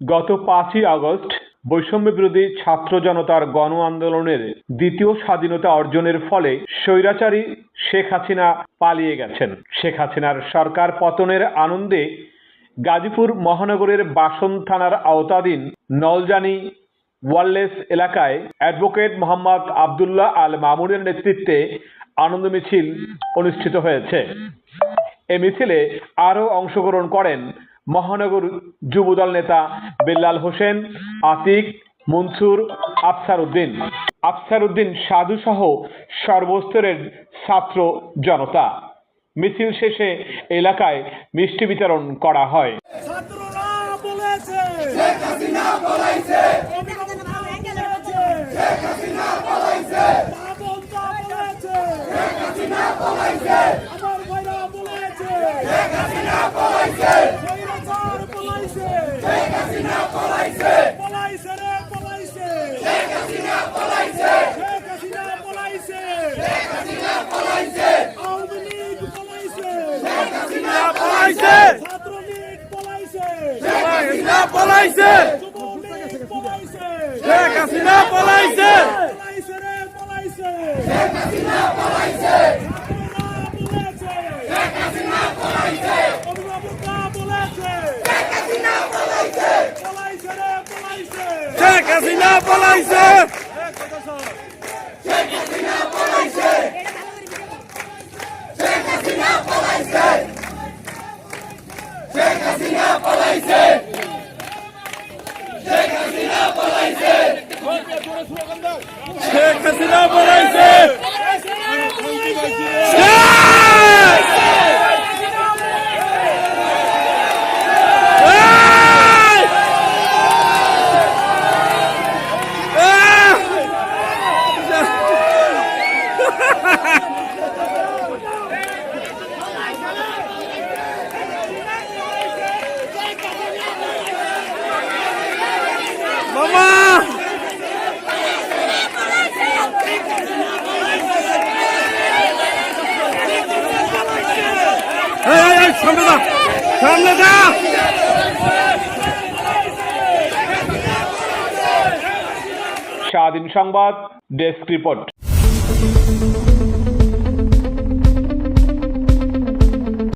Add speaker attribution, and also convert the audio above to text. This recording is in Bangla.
Speaker 1: গত পাঁচই আগস্ট বৈষম্য বিরোধী ছাত্র জনতার গণ আন্দোলনের দ্বিতীয় স্বাধীনতা অর্জনের ফলে স্বৈরাচারী শেখ হাসিনা পালিয়ে গেছেন। শেখ হাসিনার সরকার পতনের আনন্দে গাজীপুর মহানগরের বাসন থানার আওতাধীন নলজানি ওয়ারলেস এলাকায় অ্যাডভোকেট মোহাম্মদ আবদুল্লাহ আল মামুনের নেতৃত্বে আনন্দ মিছিল অনুষ্ঠিত হয়েছে। এ মিছিলে আরও অংশগ্রহণ করেন মহানগর যুবদল নেতা বেল্লাল হোসেন, আতিক, মনসুর আফসার উদ্দিন আফসার উদ্দিন সাধু সহ সর্বস্তরের ছাত্র জনতা। মিছিল শেষে এলাকায় মিষ্টি বিতরণ করা হয়
Speaker 2: ছাত্ররা বলেছে
Speaker 3: শেখ হাসিনা পলাইছে
Speaker 2: অভিভাবকরা বলেছে
Speaker 3: শেখ হাসিনা পলাইছে
Speaker 2: মা বোনরা বলেছে
Speaker 3: শেখ হাসিনা পলাইছে
Speaker 2: আমার ভাইরা বলেছে
Speaker 3: শেখ হাসিনা পলাইছে
Speaker 2: স্বৈরাচার পলাইছে
Speaker 3: শেখ হাসিনা পলাইছে
Speaker 2: পলাইছে রে পলাইছে
Speaker 3: শেখ হাসিনা পলাইছে
Speaker 2: শেখ হাসিনা পলাইছে
Speaker 3: শেখ হাসিনা পলাইছে
Speaker 2: আওয়ামী লীগ পলাইছে
Speaker 3: শেখ হাসিনা পলাইছে। শেখ হাসিনা পলাইছে। শেখ হাসিনা পলাইছে। শেখ হাসিনা পলাইছে। শেখ হাসিনা পলাইছে। শেখ হাসিনা পলাইছে
Speaker 2: পলাইছে রে পলাইছে
Speaker 3: শেখ হাসিনা পলাইছে শেখ হাসিনা পলাইছে শেখ হাসিনা পলাইছে শেখ হাসিনা পলাইছে শেখ হাসিনা পলাইছে শেখ হাসিনা পলাইছে মামা!
Speaker 1: স্বাধীন সংবাদ ডেস্ক রিপোর্ট।